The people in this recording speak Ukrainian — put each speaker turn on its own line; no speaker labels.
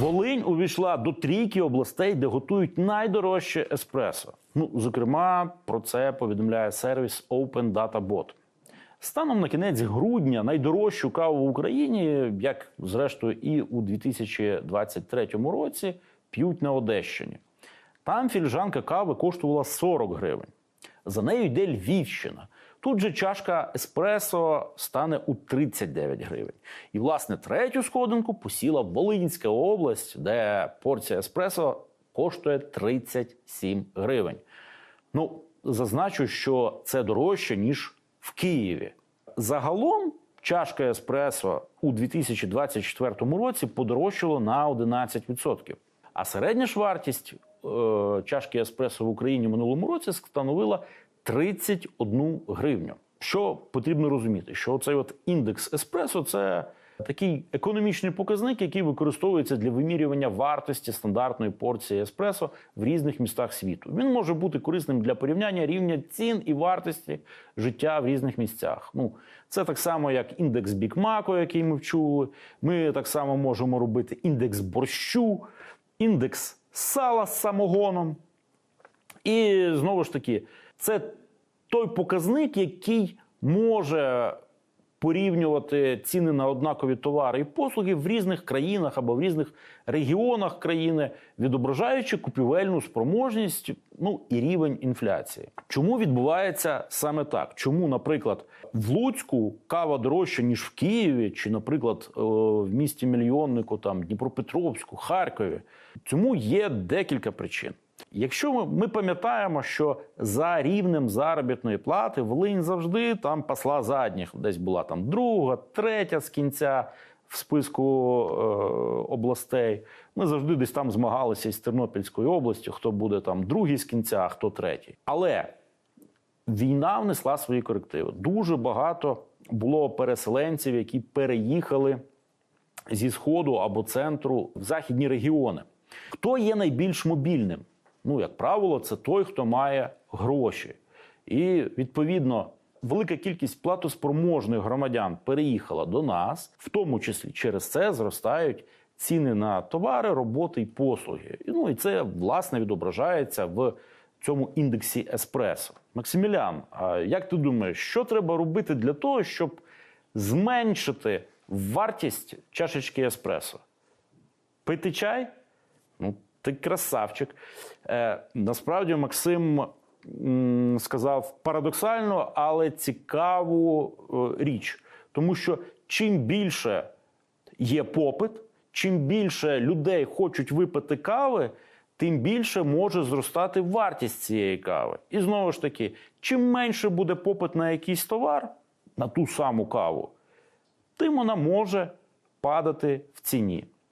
Волинь увійшла до трійки областей, де готують найдорожче еспресо. Ну, зокрема, про це повідомляє сервіс Open Data Bot. Станом на кінець грудня найдорожчу каву в Україні, як зрештою і у 2023 році, п'ють на Одещині. Там фільжанка кави коштувала 40 гривень. За нею йде Львівщина. Тут же чашка еспресо стане у 39 гривень. І, власне, третю сходинку посіла Волинська область, де порція еспресо коштує 37 гривень. Ну, зазначу, що це дорожче, ніж в Києві. Загалом чашка еспресо у 2024 році подорожчала на 11%. А середня ж вартість е, чашки еспресо в Україні минулому році становила 31 гривню. Що потрібно розуміти, що цей от індекс еспресо це такий економічний показник, який використовується для вимірювання вартості стандартної порції еспресо в різних містах світу. Він може бути корисним для порівняння рівня цін і вартості життя в різних місцях. Ну, це так само, як індекс бікмаку, який ми вчули. Ми так само можемо робити індекс борщу, індекс сала з самогоном. І знову ж таки, це той показник, який може порівнювати ціни на однакові товари і послуги в різних країнах або в різних регіонах країни, відображаючи купівельну спроможність, ну і рівень інфляції. Чому відбувається саме так? Чому, наприклад, в Луцьку кава дорожча ніж в Києві, чи, наприклад, в місті мільйоннику, там Дніпропетровську, Харкові? Цьому є декілька причин. Якщо ми, ми пам'ятаємо, що за рівнем заробітної плати Волинь завжди там пасла задніх, десь була там друга, третя з кінця в списку е, областей. Ми завжди десь там змагалися із Тернопільською областю, хто буде там другий з кінця, а хто третій. Але війна внесла свої корективи. Дуже багато було переселенців, які переїхали зі сходу або центру в західні регіони. Хто є найбільш мобільним? Ну, як правило, це той, хто має гроші. І відповідно велика кількість платоспроможних громадян переїхала до нас, в тому числі через це зростають ціни на товари, роботи і послуги. Ну і це власне відображається в цьому індексі еспресо. Максимілян, а як ти думаєш, що треба робити для того, щоб зменшити вартість чашечки еспресо? Пити чай? Ну, ти красавчик. Е, насправді, Максим м, сказав парадоксально, але цікаву е, річ. Тому що чим більше є попит, чим більше людей хочуть випити кави, тим більше може зростати вартість цієї кави. І знову ж таки, чим менше буде попит на якийсь товар, на ту саму каву, тим вона може падати в ціні.